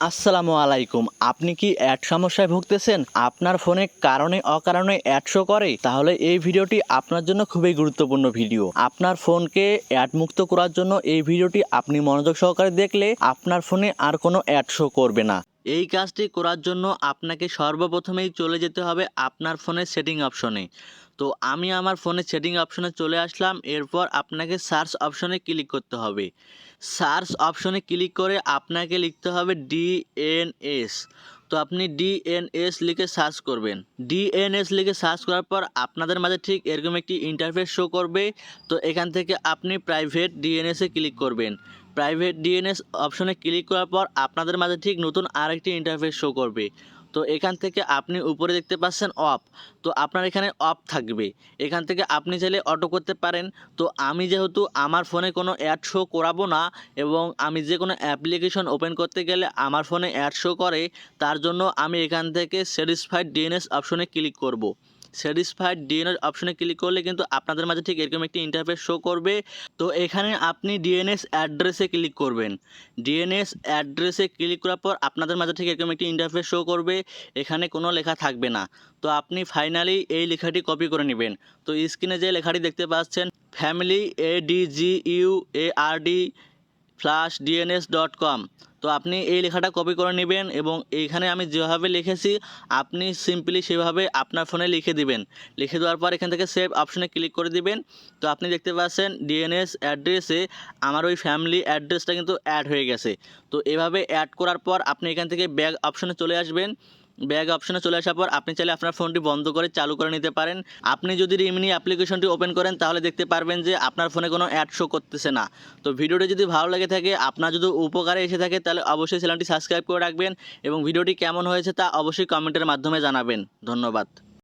আসসালামু আলাইকুম, আপনি কি অ্যাড সমস্যায় ভুগতেছেন? আপনার ফোনে কারণে, অকারণে অ্যাড শো করে? তাহলে এই ভিডিওটি আপনার জন্য খুবই গুরুত্বপূর্ণ ভিডিও। আপনার ফোনকে অ্যাড মুক্ত করার জন্য এই ভিডিওটি আপনি মনোযোগ সহকারে দেখলে আপনার ফোনে আর কোনো অ্যাড শো করবে না। এই কাজটি করার জন্য আপনাকে সর্বপ্রথমেই চলে যেতে হবে আপনার ফোনের সেটিং অপশনে। তো আমি আমার ফোনের সেটিং অপশনে চলে আসলাম, এরপর আপনাকে সার্চ অপশনে ক্লিক করতে হবে। সার্চ অপশনে ক্লিক করে আপনাকে লিখতে হবে ডিএনএস। তো আপনি ডিএনএস লিখে সার্চ করবেন। ডিএনএস লিখে সার্চ করার পর আপনাদের মাঝে ঠিক এরকম একটি ইন্টারফেস শো করবে। তো এখান থেকে আপনি প্রাইভেট ডিএনএসে ক্লিক করবেন। প্রাইভেট ডিএনএস অপশনে ক্লিক করার পর আপনাদের মাঝে ঠিক নতুন আরেকটি ইন্টারফেস শো করবে। তো এখান থেকে আপনি উপরে দেখতে পাচ্ছেন অফ তো আপনার এখানে অফ থাকবে। এখান থেকে আপনি চাইলে অটো করতে পারেন। তো আমি যেহেতু আমার ফোনে কোনো অ্যাড শো করাবো না এবং আমি যে কোনো অ্যাপ্লিকেশন ওপেন করতে গেলে আমার ফোনে অ্যাড শো করে, তার জন্য আমি এখান থেকে স্যাটিসফাইড ডিএনএস অপশনে ক্লিক করব। স্যাটিসফাইড ডিএনএস অপশনে ক্লিক করলে কিন্তু আপনাদের মাঝে ঠিক এরকম একটি ইন্টারফেস শো করবে। তো এখানে আপনি ডিএনএস অ্যাড্রেসে ক্লিক করবেন। ডিএনএস অ্যাড্রেসে ক্লিক করার পর আপনাদের মাঝে ঠিক এরকম একটি ইন্টারফেস শো করবে। এখানে কোনো লেখা থাকবে না। তো আপনি ফাইনালি এই লেখাটি কপি করে নেবেন। তো স্ক্রিনে যে লেখাটি দেখতে পাচ্ছেন family A D G U A R D flash DNS dot com তো আপনি এই লেখাটা কপি করে নেবেন এবং এইখানে আমি যেভাবে লিখেছি, আপনি সিম্পলি সেভাবে আপনার ফোনে লিখে দিবেন। লিখে দেওয়ার পর এখান থেকে সেভ অপশনে ক্লিক করে দিবেন। তো আপনি দেখতে পাচ্ছেন ডিএনএস অ্যাড্রেসে আমার ওই ফ্যামিলি অ্যাড্রেসটা কিন্তু অ্যাড হয়ে গেছে। তো এভাবে অ্যাড করার পর আপনি এখান থেকে ব্যাগ অপশনে চলে আসবেন। ব্যাগ অপশনে চলে আসার পর আপনি চাইলে আপনার ফোনটি বন্ধ করে চালু করে নিতে পারেন। আপনি যদি রিমিনি অ্যাপ্লিকেশনটি ওপেন করেন, তাহলে দেখতে পারবেন যে আপনার ফোনে কোনো অ্যাড শো করতেছে না। তো ভিডিওটি যদি ভালো লেগে থাকে, আপনার যদি উপকারে এসে থাকে, তাহলে অবশ্যই চ্যানেলটি সাবস্ক্রাইব করে রাখবেন এবং ভিডিওটি কেমন হয়েছে তা অবশ্যই কমেন্টের মাধ্যমে জানাবেন। ধন্যবাদ।